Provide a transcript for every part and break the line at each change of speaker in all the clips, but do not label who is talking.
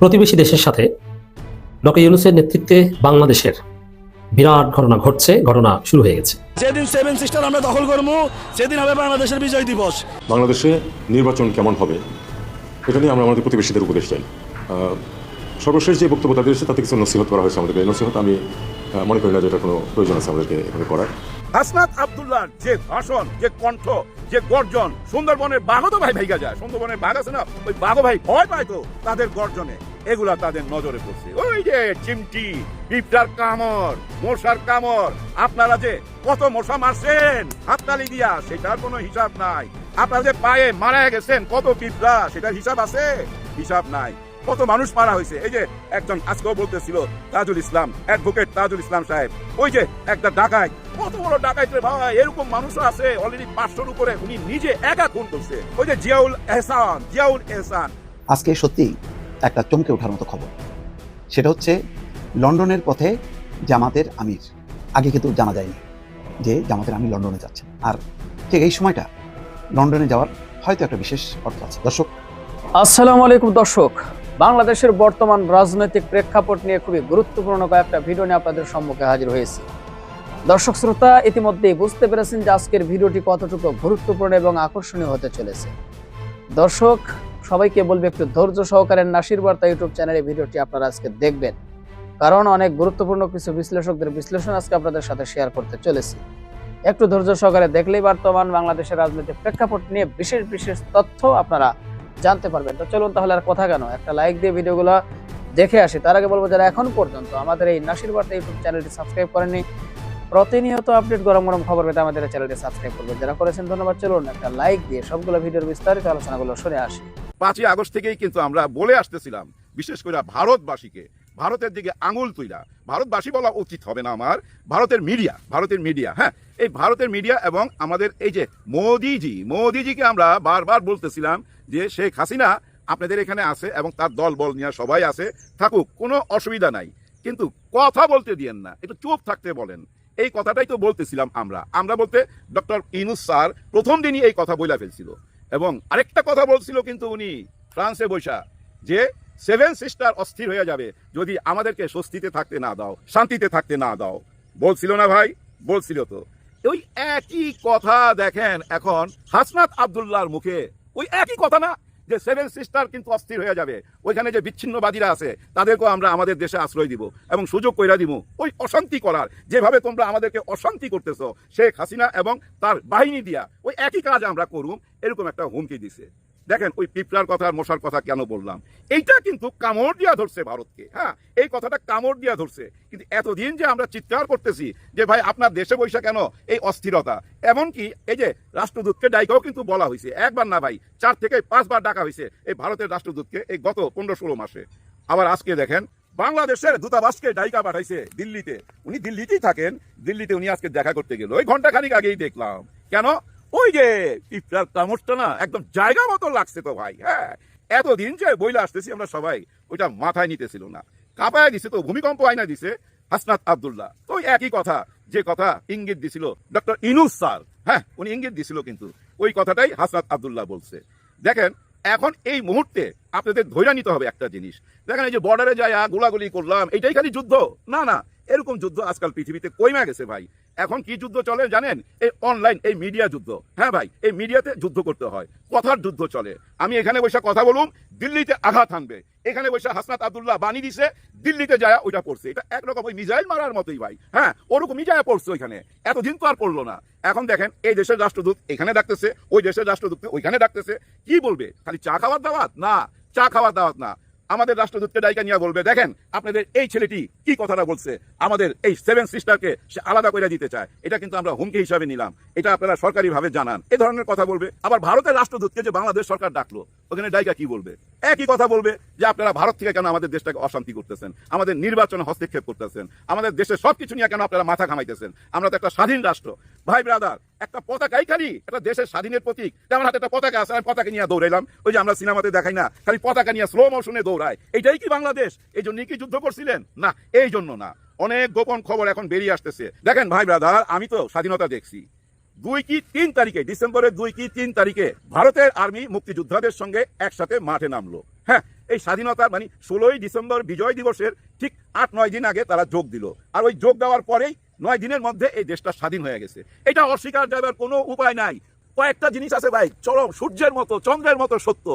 প্রতিবেশী দেশের সাথে ডক্টর ইউনুসের নেতৃত্বে বাংলাদেশের বিরাট ঘটনা ঘটছে ঘটনা শুরু হয়ে গেছে।
যেদিন সেভেন সিস্টার আমরা দখল করব সেদিন হবে বাংলাদেশের বিজয় দিবস।
বাংলাদেশে নির্বাচন কেমন হবে এটা নিয়ে আমরা আমাদের প্রতিবেশীদের উপদেশ চাই। সর্বশেষ যে বক্তব্য তাদের এসেছে তাতে কিছু নসিহত করা হয়েছে আমাদেরকে। নসিহত আমি মনে করি না যে এটা কোনো প্রয়োজন আছে আমাদেরকে এভাবে করার।
হাসনাত আব্দুল্লাহর যে ভাষণ, যে কণ্ঠ, যে গর্জন, সুন্দরবনের বাঘও তো ভাই ভাইগা যায়। সুন্দরবনের বাঘ আছে না, ওই বাঘও ভাই ভয় পায় তো তাদের গর্জনে। এগুলা তাদের নজরে পড়ছে। ওই যে চিমটি পিপটার কামড় মশার কামড় আপনারা যে কত মশা মারছেন, হাততালি দিয়া, সেটার কোনো হিসাব নাই। আপনারা যে পায়ে মারা গেছেন, কত পিঁপড়া, সেটার হিসাব আছে? হিসাব নাই। কত মানুষ মারা হয়েছে? এই যে একজন আজকেও বলতেছিল তাজুল ইসলাম অ্যাডভোকেট তাজুল ইসলাম সাহেব। ওই যে একটা ডাকাই কত বড় ডাকাইত রে ভাই এরকম মানুষও আছে অলরেডি পাঁচশোর উপরে উনি নিজে একা খুন করছে। ওই যে জিয়াউল এহসান জিয়াউল এহসান।
আজকে সত্যি একটা চমকে ওঠার মতো খবর। সেটা হচ্ছে লন্ডনের পথে জামাতের আমির। আগে কিন্তু জানা যায়নি যে জামাতের আমির লন্ডনে যাচ্ছে। আর ঠিক এই সময়টা লন্ডনে যাওয়ার হয়তো একটা বিশেষ অর্থ আছে। দর্শক
আসসালামু আলাইকুম দর্শক। বাংলাদেশের বর্তমান রাজনৈতিক প্রেক্ষাপট নিয়ে খুবই গুরুত্বপূর্ণ কয়েকটা ভিডিও নিয়ে আপনাদের সম্মুখে হাজির হয়েছি। দর্শক শ্রোতা, ইতিমধ্যেই বুঝতে পেরেছেন যে আজকের ভিডিওটি কতটুকু গুরুত্বপূর্ণ এবং আকর্ষণীয় হতে চলেছে। দর্শক, সবাইকে বলবে একটু ধৈর্য সহকারে নাসির বার্তা ইউটিউব চ্যানেলে ভিডিওটি আপনারা আজকে দেখবেন। কারণ অনেক গুরুত্বপূর্ণ কিছু বিশ্লেষকদের বিশ্লেষণ আজকে আপনাদের সাথে শেয়ার করতে চলেছি। একটু ধৈর্য সহকারে দেখলেই বর্তমান বাংলাদেশের রাজনৈতিক প্রেক্ষাপট নিয়ে বিশেষ বিশেষ তথ্য আপনারা জানতে পারবেন। তো চলুন তাহলে আর কথা কেন? একটা লাইক দিয়ে ভিডিওগুলো দেখে আসি। তার আগে বলব, যারা এখন পর্যন্ত আমাদের এই নাসির বার্তা ইউটিউব চ্যানেলটি সাবস্ক্রাইব করেনি প্রতিনিয়ত আপডেট গরম গরম খবর পেতে আমাদের চ্যানেলটি সাবস্ক্রাইব করবেন। যারা করেছেন, ধন্যবাদ। চলুন একটা লাইক দিয়ে সবগুলো ভিডিওর বিস্তারিত আলোচনাগুলো শুনে আসি।
পাঁচই আগস্ট থেকেই কিন্তু আমরা বলে আসতেছিলাম, বিশেষ করে ভারতবাসীকে ভারতের দিকে আঙুল তুইলা। ভারতবাসী বলা উচিত হবে না আমার। ভারতের মিডিয়া ভারতের মিডিয়া হ্যাঁ? এই ভারতের মিডিয়া এবং আমাদের এই যে মোদিজি, মোদিজিকে আমরা বারবার বলতেছিলাম যে শেখ হাসিনা আপনাদের এখানে আছে এবং তার দল বল নিয়ে সবাই আছে, থাকুক, কোনো অসুবিধা নাই। কিন্তু কথা বলতে দিয়েন না, একটু চুপ থাকতে বলেন। এই কথাটাই তো বলতেছিলাম আমরা। আমরা বলতে ডক্টর ইনুস স্যার প্রথম দিনই এই কথা বইলা ফেলছিল। এবং আরেকটা কথা বলছিল কিন্তু উনি, ফ্রান্সে বৈশা, যে সেভেন সিস্টার অস্থির হয়ে যাবে যদি আমাদেরকে স্বস্তিতে থাকতে না দাও, শান্তিতে থাকতে না দাও। বলছিল না ভাই? বলছিল তো। ওই একই কথা দেখেন এখন হাসনাত আবদুল্লাহর মুখে। ওই একই কথা না, যে সেভেন সিস্টার কিন্তু অস্থির হয়ে যাবে। ওইখানে যে বিচ্ছিন্নবাদীরা আছে, তাদেরকেও আমরা আমাদের দেশে আশ্রয় দিব এবং সুযোগ কইরা দিব ওই অশান্তি করার, যেভাবে তোমরা আমাদেরকে অশান্তি করতেছ, শেখ হাসিনা এবং তার বাহিনী দিয়া, ওই একই কাজ আমরা করুম, এরকম একটা হুমকি দিছে। দেখেন, ওই পিঁপড়ার কথা মশার কথা কেন বললাম? এইটা কিন্তু কামড় দিয়া ধরছে ভারতকে হ্যাঁ? এই কথাটা কামড় দিয়া ধরছে। কিন্তু এতদিন যে আমরা চিৎকার করতেছি যে, ভাই, আপনার দেশে বৈশা কেন এই অস্থিরতা? এমনকি এই যে রাষ্ট্রদূতকে ডাইকাও কিন্তু বলা হয়েছে একবার না ভাই, চার থেকে পাঁচবার ডাকা হয়েছে এই ভারতের রাষ্ট্রদূতকে এই গত পনেরো ষোলো মাসে। আবার আজকে দেখেন, বাংলাদেশের দূতাবাসকে ডাইকা পাঠাইছে দিল্লিতে। উনি দিল্লিতেই থাকেন, দিল্লিতে উনি আজকে দেখা করতে গেল। ওই ঘণ্টা খানিক আগেই দেখলাম। কেন? ওই যে না একদম জায়গা মতো লাগছে তো ভাই হ্যাঁ। এতদিন যে বইলে আসতেছি আমরা সবাই, ওইটা মাথায় নিতেছিল না। কাঁপায় দিছে তো, ভূমিকম্প আয়না দিছে হাসনাত আবদুল্লাহ। ওই একই কথা, যে কথা ইঙ্গিত দিছিল ডক্টর ইনুস স্যার হ্যাঁ উনি ইঙ্গিত দিছিল কিন্তু, ওই কথাটাই হাসনাত আবদুল্লাহ বলছে। দেখেন, এখন এই মুহূর্তে আপনাদের ধৈর্য নিতে হবে একটা জিনিস। দেখেন এই যে বর্ডারে যায় গোলাগুলি করলাম, এটাই খালি যুদ্ধ? না না এরকম যুদ্ধ আজকাল পৃথিবীতে কইমা গেছে ভাই। এখন কি যুদ্ধ চলে জানেন? এই অনলাইন এই মিডিয়া যুদ্ধ। হ্যাঁ ভাই, এই মিডিয়াতে যুদ্ধ করতে হয়, কথার যুদ্ধ চলে। আমি এখানে বসে কথা বলুম দিল্লিতে আঘাত হানবে। এখানে বসে হাসনাত আবদুল্লাহ বানি দিছে, দিল্লিতে যায় ওইটা পড়ছে। এটা একরকম ওই মিজাইল মারার মতোই ভাই। হ্যাঁ ওরকমই যায় পড়ছে ওইখানে। এতদিন তো আর পড়ল না। এখন দেখেন, এই দেশের রাষ্ট্রদূত এখানে ডাকতেছে, ওই দেশের রাষ্ট্রদূত ওইখানে ডাকতেছে। কি বলবে? খালি চা খাওয়ার দাওয়াত? না, চা খাওয়ার দাওয়াত না। আমাদের রাষ্ট্রদূতকে ডাইকা নিয়ে বলবে, দেখেন, আপনাদের এই ছেলেটি কি কথাটা বলছে? আমাদের এই সেভেন সিস্টারকে সে আলাদা করে দিতে চায়। এটা কিন্তু আমরা হুমকি হিসাবে নিলাম। এটা আপনারা সরকারিভাবে জানান। এ ধরনের কথা বলবে। আবার ভারতের রাষ্ট্রদূতকে যে বাংলাদেশ সরকার ডাকলো ওখানে ডাইকা কি বলবে? একই কথা বলবে যে আপনারা ভারত থেকে কেন আমাদের দেশটাকে অশান্তি করতেছেন? আমাদের নির্বাচনে হস্তক্ষেপ করতেছেন? আমাদের দেশের সবকিছু নিয়ে কেন আপনারা মাথা ঘামাইতেছেন? আমরা তো একটা স্বাধীন রাষ্ট্র। ভাই ব্রাদার একটা পতাকাই খালি একটা দেশের স্বাধীনের প্রতীক। যেমন হাতে একটা পতাকা আছে, আমি পতাকা নিয়ে দৌড়াইলাম। ওই যে আমরা সিনেমাতে দেখাই না, খালি পতাকা নিয়ে স্লো মোশনে দৌড়ায়। এটাই কি বাংলাদেশ? এই জন্য কি যুদ্ধ করছিলেন? না, এই জন্য না। অনেক গোপন খবর এখন বেরিয়ে আসতেছে। দেখেন, ভাই ব্রাদার আমি তো স্বাধীনতা দেখছি। দুই কি তিন তারিখে, ডিসেম্বরের দুই কি তিন তারিখে ভারতের আর্মি মুক্তিযোদ্ধাদের সঙ্গে একসাথে মাঠে নামলো। হ্যাঁ এই স্বাধীনতার মানে ষোলোই ডিসেম্বর বিজয় দিবসের ঠিক আট নয় দিন আগে তারা যোগ দিল। আর ওই যোগ দেওয়ার পরেই নয় দিনের মধ্যে এই দেশটা স্বাধীন হয়ে গেছে। এটা অস্বীকার যাবার কোনো উপায় নাই। কয়েকটা জিনিস আছে ভাই। চরম সূর্যের মতো, চন্দ্রের মতো সত্য।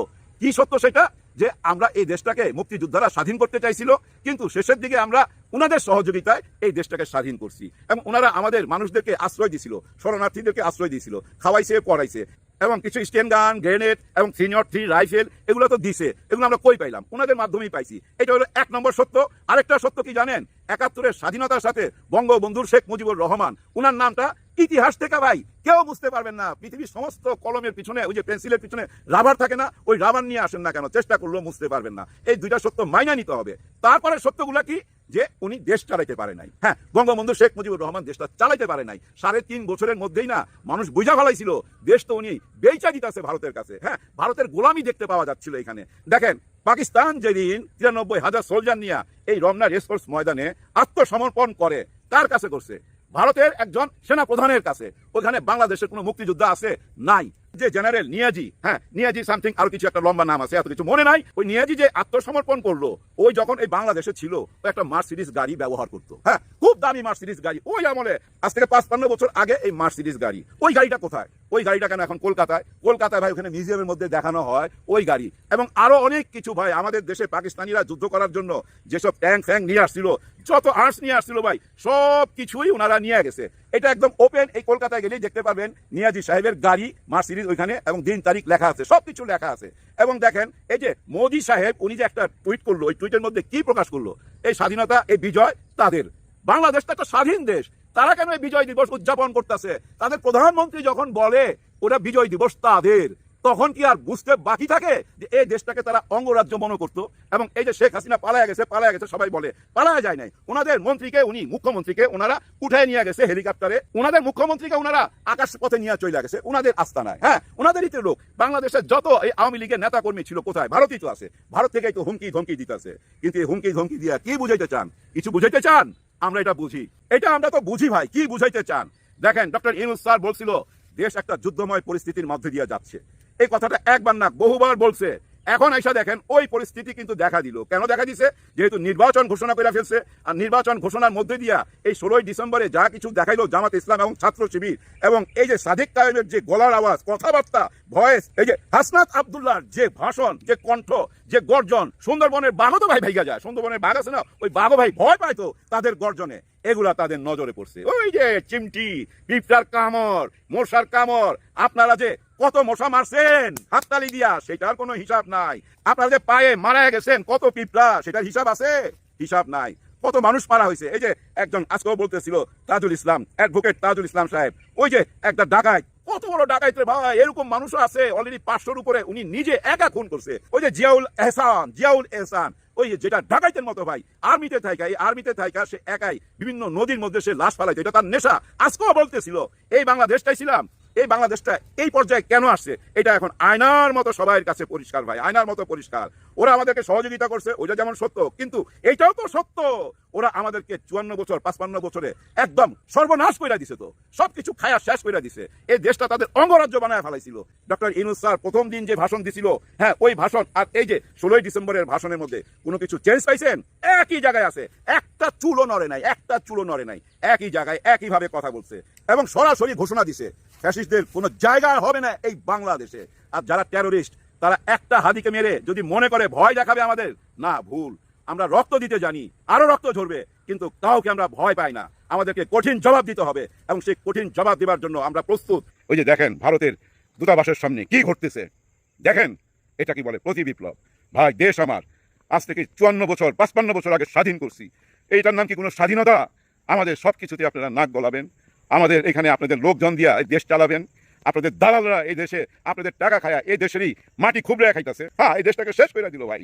কি সত্য সেটা? যে আমরা এই দেশটাকে মুক্তিযোদ্ধারা স্বাধীন করতে চাইছিল, কিন্তু শেষের দিকে আমরা ওনাদের সহযোগিতায় এই দেশটাকে স্বাধীন করছি। এবং ওনারা আমাদের মানুষদেরকে আশ্রয় দিয়েছিল, শরণার্থীদেরকে আশ্রয় দিয়েছিল, খাওয়াইছে, পড়াইছে। এবং কিছু স্টেন গান, গ্রেনেড এবং থ্রি নট, থ্রি রাইফেল, এগুলো তো দিছে। এগুলো আমরা কই পাইলাম? ওনাদের মাধ্যমেই পাইছি। এটা হলো এক নম্বর সত্য। আরেকটা সত্য কি জানেন? একাত্তরের স্বাধীনতার সাথে বঙ্গবন্ধুর শেখ মুজিবুর রহমান ওনার নামটা ইতিহাস থেকে ভাই, কেউ বুঝতে পারবেন না। পৃথিবীর সমস্ত কলমের পিছনে, ওই যে পেন্সিলের পিছনে রাবার থাকে না, ওই রাবার নিয়ে আসেন না কেন? চেষ্টা করলেও বুঝতে পারবেন না। এই দুইটা সত্য মাইনা নিতে হবে। তারপরে সত্যগুলা কি? যে উনি দেশ চালাইতে পারে নাই। হ্যাঁ বঙ্গবন্ধু শেখ মুজিবুর রহমান দেশটা চালাইতে পারে নাই। সাড়ে তিন বছরের মধ্যেই না, মানুষ বুঝা ফেলাইছিল, দেশ তো উনি বেচা দিতেছে ভারতের কাছে। হ্যাঁ ভারতের গোলামি দেখতে পাওয়া যাচ্ছিল এখানে। দেখেন পাকিস্তান যেদিন তিরানব্বই হাজার সোলজার নিয়ে এই রমনা রেসকোর্স ময়দানে আত্মসমর্পণ করে, কার কাছে করছে? ভারতের একজন সেনা প্রধানের কাছে। ওখানে বাংলাদেশের কোনো মুক্তিযোদ্ধা আছে? নাই। যে জেনারেল নিয়াজি হ্যাঁ নিয়াজি সামথিং আরও কিছু একটা লম্বা নাম আছে, এত কিছু মনে নাই। ওই নিয়াজি যে আত্মসমর্পণ করল, ওই যখন এই বাংলাদেশে ছিল, ও একটা মার্সিডিস গাড়ি ব্যবহার করতো। হ্যাঁ খুব দামি মার্সিডিস গাড়ি। ওই আমলে আজ থেকে পাঁচ পান্ন বছর আগে এই মার্সিডিস গাড়ি। ওই গাড়িটা কোথায়? ওই গাড়িটা কেন এখন কলকাতায়? কলকাতায় ভাই ওখানে মিউজিয়ামের মধ্যে দেখানো হয় ওই গাড়ি। এবং আরও অনেক কিছু ভাই আমাদের দেশে পাকিস্তানিরা যুদ্ধ করার জন্য যেসব ট্যাঙ্ক ফ্যাং নিয়ে আসছিল, যত আর্টস নিয়ে আসছিল ভাই, সব কিছুই ওনারা নিয়ে গেছে। এটা একদম ওপেন এই কলকাতায় গেলেই দেখতে পাবেন নিয়াজি সাহেবের গাড়ি মার্সিডিজ ওইখানে, এবং দিন তারিখ লেখা আছে, সব কিছু লেখা আছে। এবং দেখেন, এই যে মোদি সাহেব, উনি যে একটা টুইট করল, ওই টুইটের মধ্যে কি প্রকাশ করল? এই স্বাধীনতা, এই বিজয়, তাদের। বাংলাদেশ তো একটা স্বাধীন দেশ। তারা কেন বিজয় দিবস উদযাপন করতেছে? তাদের প্রধানমন্ত্রী যখন বলে ওটা বিজয় দিবস তাদের, তখন কি আর বুঝতে বাকি থাকে যে এই দেশটাকে তারা অঙ্গরাজ্য মনে করতো? এবং এই যে শেখ হাসিনা পালায়া গেছে পালায়া গেছে, সবাই বলে, পালায়া যায় নাই। ওনাদের মন্ত্রীকে, উনি মুখ্যমন্ত্রীকে, ওনারা উঠায় নিয়ে গেছে হেলিকপ্টারে। ওনাদের মুখ্যমন্ত্রীকে ওনারা আকাশ পথে নিয়ে চলে গেছে। ওনাদের আস্তানায় হ্যাঁ ওনাদেরই তো লোক। বাংলাদেশের যত এই আওয়ামী লীগের নেতা কর্মী ছিল কোথায়? ভারতই তো আছে। ভারত থেকেই তো হুমকি ধমকি দিতেছে। কিন্তু এই হুমকি ধমকি দিয়া কি বুঝাইতে চান? কিছু বুঝাইতে চান? আমরা এটা বুঝি। এটা আমরা তো বুঝি ভাই, কি বুঝাইতে চান? দেখেন, ডক্টর ইনুস স্যার বলছিল, দেশ একটা যুদ্ধময় পরিস্থিতির মধ্যে দিয়ে যাচ্ছে। এই কথাটা একবার না বহুবার বলছে। এখন আইসা দেখেন, ওই পরিস্থিতি কিন্তু দেখা দিল। কেন দেখা দিছে? যেহেতু নির্বাচন ঘোষণা করে ফেলছে, আর নির্বাচন ঘোষণার মধ্যে দিয়া এই ষোলোই ডিসেম্বরে যা কিছু দেখাইলো জামাত ইসলাম এবং ছাত্র শিবির, এবং এই যে সাদিক কায়েমের যে গলার আওয়াজ, কথাবার্তা, ভয়েস, এই যে হাসনাত আবদুল্লাহর যে ভাষণ, যে কণ্ঠ, যে গর্জন, সুন্দরবনের বাঘও তো ভাই ভাইগা যায়। সুন্দরবনের বাঘ আছে না? ওই বাঘও ভাই ভয় পায় তো তাদের গর্জনে। এগুলা তাদের নজরে পড়ছে। ওই যে চিমটি পিঁপড়ার কামড়, মশার কামড়, আপনারা যে কত মশা মারছেন, হাততালি দিয়া, সেটার কোনো হিসাব নাই। আপনারা যে পায়ে মারা গেছেন, কত পিঁপড়া, সেটার হিসাব আছে? হিসাব নাই। কত মানুষ মারা হয়েছে? এই যে একজন আজকেও বলতেছিল, তাজুল ইসলাম অ্যাডভোকেট তাজুল ইসলাম সাহেব। ওই যে একটা ডাকাত কত বড় ডাকাইত রে ভাই, এরকম মানুষও আছে অলরেডি পাঁচশোর উপরে উনি নিজে একা খুন করছে। ওই যে জিয়াউল এহসান জিয়াউল এহসান ওই যেটা ডাকাইতের মতো ভাই, আর্মিতে থাকা এই আর্মিতে থাকা সে একাই বিভিন্ন নদীর মধ্যে সে লাশ ফালাইতো, এটা তার নেশা। আজকেও বলতেছিল, এই বাংলাদেশটাই ছিলাম এই বাংলাদেশটা এই পর্যায়ে কেন আসছে? এটা এখন আয়নার মতো সবার কাছে পরিষ্কার ভাই, আয়নার মতো পরিষ্কার। ওরা আমাদেরকে সহযোগিতা করছে ওটা যেমন সত্য, কিন্তু এইটাও তো সত্য। ওরা আমাদেরকে চুয়ান্ন বছর, পাঁচপান্ন বছরে একদম সর্বনাশ করে দিছে তো। সবকিছু খায়া শেষ করে দিছে। এই দেশটা তাদের অঙ্গরাজ্য বানায় ফেলাইছিল। ডক্টর ইনুস স্যার প্রথম দিন যে ভাষণ দিছিল হ্যাঁ ওই ভাষণ, আর এই যে ষোলোই ডিসেম্বরের ভাষণের মধ্যে কোনো কিছু চেঞ্জ পাইছেন? একই জায়গায় আছে। একটা চুলো নড়ে নাই, একটা চুলো নড়ে নাই। একই জায়গায় একইভাবে কথা বলছে। এবং সরাসরি ঘোষণা দিছে ফ্যাসিস্টদের কোনো জায়গা হবে না এই বাংলাদেশে। আর যারা টেরোরিস্ট তারা একটা হাদিকে মেরে যদি মনে করে ভয় দেখাবে আমাদের, না, ভুল। আমরা রক্ত দিতে জানি, আরও রক্ত ঝরবে, কিন্তু কাউকে আমরা ভয় পাই না। আমাদেরকে কঠিন জবাব দিতে হবে এবং সেই কঠিন জবাব দেওয়ার জন্য আমরা প্রস্তুত। ওই যে দেখেন ভারতের দূতাবাসের সামনে কি ঘটতেছে। দেখেন, এটা কি বলে? প্রতি বিপ্লব। ভাই, দেশ আমার, আজ থেকে চুয়ান্ন বছর, পাঁচপান্ন বছর আগে স্বাধীন করছি। এইটার নাম কি কোনো স্বাধীনতা? আমাদের সব কিছুতে আপনারা নাক গলাবেন। আমাদের এখানে আপনাদের লোকজন দিয়া এই দেশ চালাবেন। আপনাদের দালালরা এই দেশে আপনাদের টাকা খায়া এই দেশেরই মাটি খুবড়ে খাইতেছে। হ্যাঁ এই দেশটাকে শেষ করে দিল ভাই।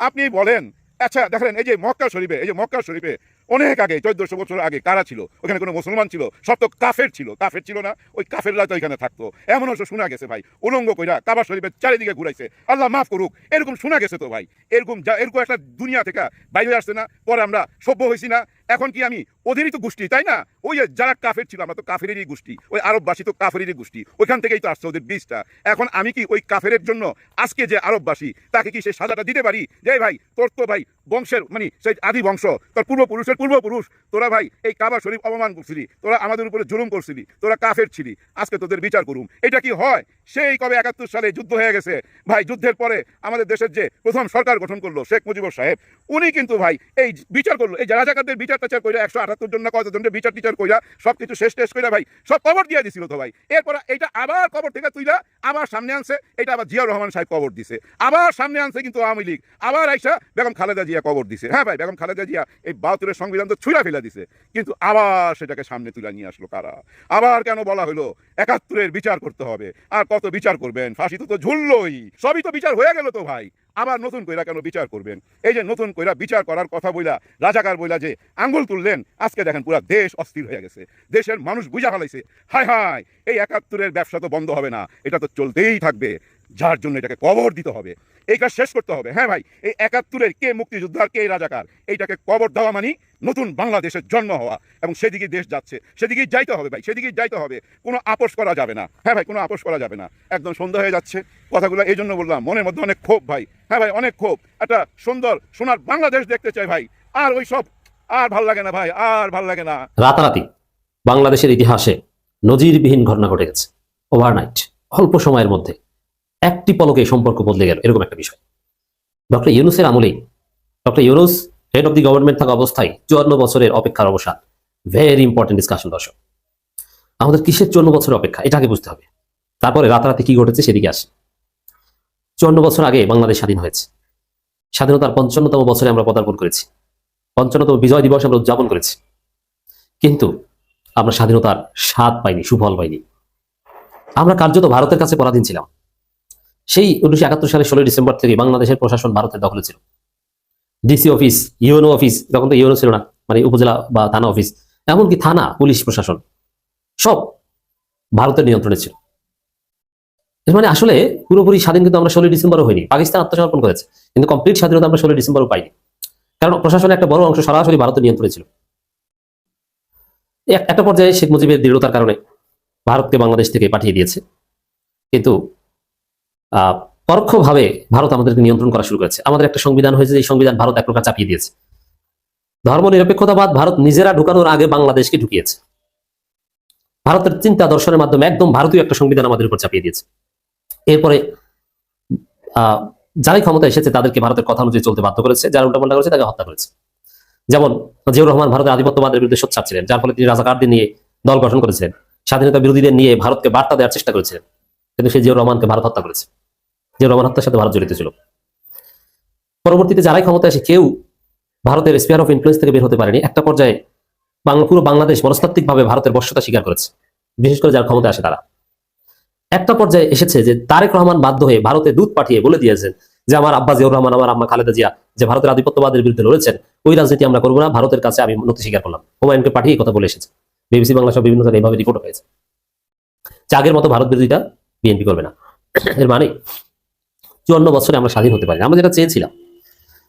আপনি বলেন আচ্ছা দেখেন, এই যে মক্কা শরীফে, এই যে মক্কা শরীফে অনেক আগে, চোদ্দশো বছর আগে কারা ছিল? ওখানে কোনো মুসলমান ছিল? সব তো কাফের ছিল। কাফের ছিল না, ওই কাফেররা তো এখানে থাকতো। এমন তো শোনা গেছে ভাই, উলঙ্গ কইরা কাবা শরীফের চারিদিকে ঘুরাইছে। আল্লাহ মাফ করুক, এরকম শোনা গেছে তো ভাই। এরকম যা, এরকম একটা দুনিয়া থেকে বাইরে আসছে না, পরে আমরা সভ্য হয়েছি না। এখন কি আমি? ওদেরই তো গোষ্ঠী, তাই না? ওই যারা কাফের ছিল, আমরা তো কাফেরেরই গোষ্ঠী, ওই আরববাসী তো কাফেরেরই গোষ্ঠী, ওইখান থেকেই তো আসছে ওদের বীজটা। এখন আমি কি ওই কাফেরের জন্য আজকে যে আরববাসী, তাকে কি সেই সাজাটা দিতে পারি? যে ভাই, তোর তো ভাই বংশের মানে সেই আদি বংশ, তোর পূর্বপুরুষের পূর্বপুরুষ, তোরা ভাই এই কাবা শরীফ অপমান করছিলি, তোরা আমাদের উপরে জুলুম করছিলি, তোরা কাফের ছিলি, আজকে তোদের বিচার করুম। এটা কি হয়? সেই কবে একাত্তর সালে যুদ্ধ হয়ে গেছে, ভাই, যুদ্ধের পরে আমাদের দেশের যে প্রথম সরকার গঠন করল শেখ মুজিবুর সাহেব, উনি কিন্তু ভাই এই বিচার করল, এই রাজাকারদের বিচার টাচার কইরা একশো আটাত্তর জন না কতজনের বিচার টিচার কইরা সব কিছু শেষ টেস্ট কইরা ভাই সব কবর দিয়ে দিছিল তো ভাই। এরপর এটা আবার কবর থেকে তুইলা আবার সামনে আনছে এটা আবার জিয়াউর রহমান সাহেব কবর দিছে। আবার সামনে আনছে কিন্তু আওয়ামী লীগ। আবার আইসা বেগম খালেদা জিয়া কবর দিছে। হ্যাঁ ভাই, বেগম খালেদা জিয়া এই বাহাত্তরের সংবিধান তো ছুঁড়া ফেলে দিছে। কিন্তু আবার সেটাকে সামনে তুলে নিয়ে আসলো কারা? আবার কেন বলা হলো? একাত্তরের বিচার করতে হবে। আর কত বিচার করবেন? ফাঁসি তো ঝুললই। সবই তো বিচার হয়ে গেল তো ভাই। আবার নতুন কইরা কেন বিচার করবেন? এই যে নতুন কইরা বিচার করার কথা বইলা, রাজাকার বইলা যে আঙ্গুল তুললেন, আজকে দেখেন পুরা দেশ অস্থির হয়ে গেছে। দেশের মানুষ বুঝা ফেলাইছে, হায় হায়, এই একাত্তরের ব্যবসা তো বন্ধ হবে না, এটা তো চলতেই থাকবে। যার জন্য এটাকে কবর দিতে হবে। এই কাজ শেষ করতে হবে। হ্যাঁ ভাই, এই একাত্তরের কে মুক্তিযোদ্ধার, কে রাজাকার, এইটাকে কবর দেওয়া মানে নতুন বাংলাদেশের জন্ম হওয়া। এবং সেদিকে দেশ যাচ্ছে। সেদিকেই যাইতে হবে ভাই, সেদিকেই যাইতে হবে। কোনো আপোষ করা যাবে না। হ্যাঁ ভাই, কোনো আপোষ করা যাবে না। একদম সন্ধ্যা হয়ে যাচ্ছে। কথাগুলো এই জন্য বললাম, মনের মধ্যে অনেক ক্ষোভ ভাই। হ্যাঁ ভাই, অনেক ক্ষোভ। একটা সুন্দর, সোনার বাংলাদেশ দেখতে চাই ভাই। আর ওই সব, আর ভালো লাগে না ভাই, আর ভালো লাগে না।
রাতারাতি, বাংলাদেশের ইতিহাসে নজিরবিহীন ঘটনা ঘটে গেছে। ওভারনাইট অল্প সময়ের মধ্যে। একটি পলকে সম্পর্ক বদলে গেল, এরকম একটা বিষয়। ডক্টর ইউনুসের আমলেই, doctor Yunus head of the government থাকা অবস্থায় চুয়ান্ন বছরের অপেক্ষার অবসান। ভেরি ইম্পর্টেন্ট ডিসকাশন দর্শক। আমাদের কিসের চুয়ান্ন বছরের অপেক্ষা? এটাকে বুঝতে হবে। তারপরে রাতারাতি কি ঘটেছে সেদিকে আসি। চুয়ান্ন বছর আগে বাংলাদেশ স্বাধীন হয়েছে। স্বাধীনতার পঞ্চান্নতম বছরে আমরা পদার্পণ করেছি। পঞ্চান্নতম বিজয় দিবস আমরা উদযাপন করেছি। কিন্তু আমরা স্বাধীনতার স্বাদ পাইনি, সুফল পাইনি। আমরা কার্যত ভারতের কাছে পরাধীন ছিলাম। সেই উনিশশো একাত্তর সালের ষোলোই ডিসেম্বর থেকে বাংলাদেশের প্রশাসন ভারতের দখলে ছিল। ডিসি অফিস, ইউএনও অফিস, তখন তো ইউএনও ছিল না মানে উপজেলা বা থানা অফিস, এমনকি থানা, পুলিশ প্রশাসন, সব ভারতের নিয়ন্ত্রণে ছিল। মানে আসলে পুরোপুরি স্বাধীন কিন্তু আমরা ষোলোই ডিসেম্বরও হয়নি, পাকিস্তান আত্মসমর্পণ করেছে, কিন্তু কমপ্লিট স্বাধীনতা আমরা ষোলোই ডিসেম্বরও পাইনি। কারণ প্রশাসনের একটা বড় অংশ সরাসরি ভারতের নিয়ন্ত্রণে ছিল। এক- একটা পর্যায়ে শেখ মুজিবের দৃঢ়তার কারণে ভারতকে বাংলাদেশ থেকে পাঠিয়ে দিয়েছে। কিন্তু পরোক্ষভাবে ভারত আমাদেরকে নিয়ন্ত্রণ করা শুরু করেছে। আমাদের একটা সংবিধান হয়েছে এই সংবিধান ভারত এক প্রকার চাপিয়ে দিয়েছে। ধর্ম নিরপেক্ষতাবাদ ভারত নিজেরা ঢুকানোর আগে বাংলাদেশকে ঢুকিয়েছে। ভারতের চিন্তা দর্শনের মাধ্যমে একদম ভারতীয় একটা সংবিধান আমাদের উপর চাপিয়ে দিয়েছে। এরপরে, আহ, যারাই ক্ষমতা এসেছে, তাদেরকে ভারতের কথা অনুযায়ী চলতে বাধ্য করেছে, যারা উল্টাপাল্টা করেছে, তাকে হত্যা করেছে। যেমন জিয়াউর রহমান ভারতের আধিপত্যবাদের বিরুদ্ধে সোচ্চার ছিলেন, যার ফলে তিনি রাজাকারদের নিয়ে দল গঠন করেছিলেন। স্বাধীনতা বিরোধীদের নিয়ে ভারতকে বার্তা দেওয়ার চেষ্টা করেছিলেন। কিন্তু সেই জিয়াউর রহমানকে ভারত হত্যা করেছে। জিয়াউর রহমান হত্যার সাথে ভারত জড়িত ছিল। পরবর্তীতে যারাই ক্ষমতা এসে কেউ ভারতের স্পেয়ার অফ ইনফ্লুয়েন্স থেকে বের হতে পারেনি, একটা পর্যায়ে পুরো বাংলাদেশ মনস্তাত্ত্বিকভাবে ভারতের বর্ষতা স্বীকার করেছে, বিশেষ করে যারা ক্ষমতা আসে তারা। একটা পর্যায়ে এসেছে যে তারেক রহমান বাধ্য হয়ে ভারতে দূত পাঠিয়ে বলে দিয়েছেন যে, আমার আব্বা জিয়াউর রহমান, আমার আম্মা খালেদা জিয়া যে ভারতের আধিপত্যবাদের বিরুদ্ধে লড়েছেন, ওই রাজনীতি আমরা করব না, ভারতের কাছে আমি নথি স্বীকার করলাম। হুমায়ুনকে পাঠিয়ে কথা বলে এসেছে। বিবিসি বাংলা সব বিভিন্ন এইভাবে রিপোর্ট হয়েছে যে আগের মতো ভারত বিরোধীটা বিএনপি করবে না। এর মানে চুয়ান্ন বছরে আমরা স্বাধীন হতে পারি আমরা যেটা চেয়েছিলাম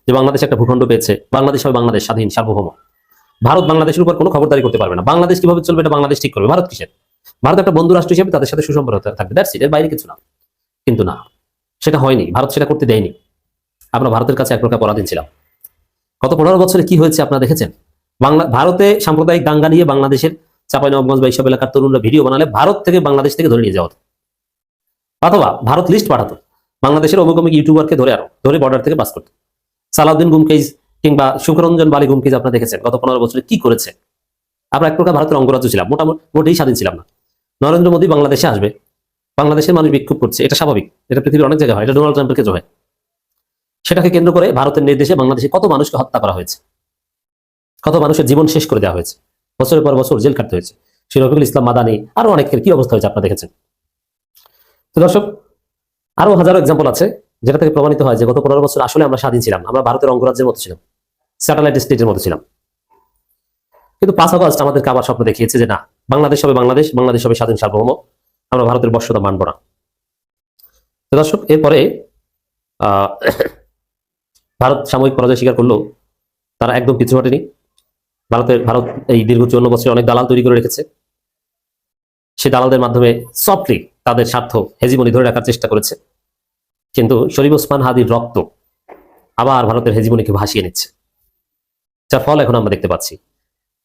যে বাংলাদেশ একটা ভূখণ্ড পেয়েছে, বাংলাদেশ হবে বাংলাদেশ স্বাধীন, সার্বভৌম। ভারত বাংলাদেশের উপর কোনো খবরদারি করতে পারবে না। বাংলাদেশ কীভাবে চলবে এটা বাংলাদেশ ঠিক করবে। ভারত কিসের? ভারত একটা বন্ধু রাষ্ট্র হিসেবে তাদের সাথে সুসম্পর্ক থাকবে। দ্যাটস এর বাইরে কিছু না। কিন্তু না, সেটা হয়নি। ভারত সেটা করতে দেয়নি। আমরা ভারতের কাছে এক প্রকার পরাধীন ছিলাম। গত পনেরো বছরে কি হয়েছে আপনারা দেখেছেন? বাংলা ভারতে সাম্প্রদায়িক দাঙ্গা নিয়ে বাংলাদেশের চাঁপাইনবাবগঞ্জ বা এইসব এলাকার তরুণরা ভিডিও বানালে ভারত থেকে বাংলাদেশ থেকে ধরে নিয়ে যাওয়া। অথবা ভারত লিস্ট পাঠাতো। বাংলাদেশের অমুক অমুক ইউটিউবারকে ধরে আরও ধরে বর্ডার থেকে পাস করতো। সালাউদ্দিন গুমকেজ কিংবা সুখরঞ্জন বালি গুমকেজ আপনারা দেখেছেন, গত পনেরো বছরে কি করেছে? আমরা এক প্রকার ভারতের অঙ্গরাজ্য ছিলাম, মোটামুটি মোটেই স্বাধীন ছিলাম না। নরেন্দ্র মোদী বাংলাদেশে আসবে, বাংলাদেশের মানুষ বিক্ষোভ করছে, এটা স্বাভাবিক, এটা পৃথিবীর অনেক জায়গায় হয়, এটা ডোনাল্ড ট্রাম্পের ক্ষেত্রে হয়। সেটাকে কেন্দ্র করে ভারতের নির্দেশে বাংলাদেশে কত মানুষকে হত্যা করা হয়েছে? কত মানুষের জীবন শেষ করে দেওয়া হয়েছে? বছরের পর বছর জেল কাটতে হয়েছে। সেই রফিকুল ইসলাম মাদানি, আরও অনেকের কি অবস্থা হয়েছে আপনারা দেখেছেন। তো দর্শক আরও হাজারো এক্সাম্পল আছে যেটা থেকে প্রমাণিত হয় যে গত পনেরো বছর আসলে আমরা স্বাধীন ছিলাম, আমরা ভারতের অঙ্গরাজ্যের মতো ছিলাম স্যাটেলাইট স্টেটের মতো ছিলাম। কিন্তু পাঁচ আগস্ট আমাদেরকে আবার স্বপ্ন দেখিয়েছে যে না, বাংলাদেশ হবে বাংলাদেশ বাংলাদেশ হবে স্বাধীন সার্বভৌম, আমরা ভারতের বর্ষতা মানব না। দর্শক, এরপরে ভারত সাময়িক পরাজয় স্বীকার করলেও তারা একদম পিছু হটেনি। ভারতের, ভারত এই দীর্ঘ চুয়ান্ন বছরে অনেক দালাল তৈরি করে রেখেছে। সেই দালালদের মাধ্যমে সফটলি তাদের স্বার্থ হেজিমনি ধরে রাখার চেষ্টা করেছে। কিন্তু শরীফ ওসমান হাদির রক্ত আবার ভারতের হেজিমনিকে ভাসিয়ে নিচ্ছে। যার ফল এখন আমরা দেখতে পাচ্ছি।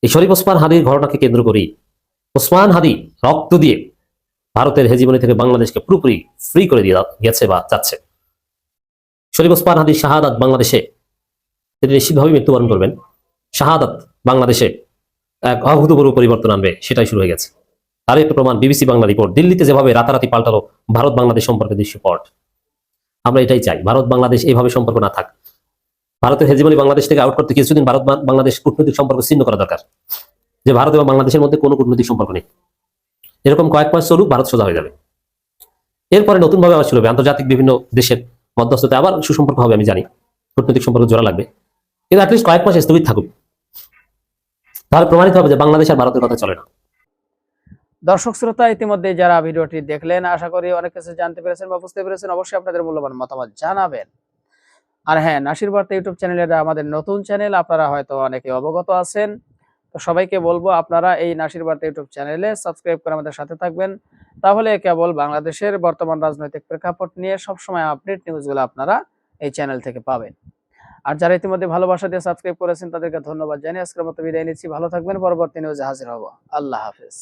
এই শরীফ ওসমান হাদির ঘটনাকে কেন্দ্র করি ওসমান হাদি রক্ত দিয়ে ভারতের হেজিমনি থেকে বাংলাদেশকে পুরোপুরি ফ্রি করে দিয়ে গেছে বা যাচ্ছে। শরীফ ওসমান হাদির শাহাদাত বাংলাদেশে তিনি নিশ্চিতভাবে মৃত্যুবরণ করবেন। শাহাদাত বাংলাদেশে এক অভূতপূর্ব পরিবর্তন আনবে, সেটাই শুরু হয়ে গেছে। তার একটা প্রমাণ বিবিসি বাংলা রিপোর্ট। দিল্লিতে যেভাবে রাতারাতি পাল্টালো ভারত বাংলাদেশ সম্পর্কে দৃশ্যপট। আমরা এটাই চাই। ভারত, বাংলাদেশ এইভাবে সম্পর্ক না থাক। ভারতের হেজিমনি বাংলাদেশ থেকে আউট করতে কিছুদিন ভারত বাংলাদেশ কূটনৈতিক সম্পর্ক ছিন্ন করা দরকার। যে ভারত এবং বাংলাদেশের মধ্যে কোনো কূটনৈতিক সম্পর্ক নেই। এরকম কয়েক মাস চলুক, ভারত সোজা হয়ে যাবে। এরপরে নতুন ভাবে আবার চলবে। আন্তর্জাতিক বিভিন্ন দেশের মধ্যস্থতে আবার সুসম্পর্ক হবে, আমি জানি। কূটনৈতিক সম্পর্ক জোড়া লাগবে। কিন্তু অ্যাটলিস্ট কয়েক মাস স্থগিত থাকুক। তাহলে প্রমাণিত হবে যে বাংলাদেশ আর ভারতের কথা চলে না।
দর্শক শ্রোতা, ইতিমধ্যে যারা ভিডিওটি দেখলেন, আশা করি অনেক কিছু জানতে পেরেছেন বা বুঝতে পেরেছেন। অবশ্যই আপনাদের মূল্যবান মতামত জানাবেন। আর হ্যাঁ নাসির বার্তা ইউটিউব চ্যানেল এটা আমাদের নতুন চ্যানেল, আপনারা হয়তো অনেকে অবগত আছেন। তো সবাইকে বলব, আপনারা এই নাসির বার্তা ইউটিউব চ্যানেলে সাবস্ক্রাইব করে আমাদের সাথে থাকবেন। তাহলে কেবল বাংলাদেশের বর্তমান রাজনৈতিক প্রেক্ষাপট নিয়ে সবসময় আপডেট নিউজগুলো আপনারা এই চ্যানেল থেকে পাবেন। আর যারা ইতিমধ্যে ভালোবাসা দিয়ে সাবস্ক্রাইব করেছেন, তাদেরকে ধন্যবাদ জানিয়ে আজকের মতো বিদায় নিচ্ছি। ভালো থাকবেন, পরবর্তী নিউজে হাজির হব। আল্লাহ হাফেজ।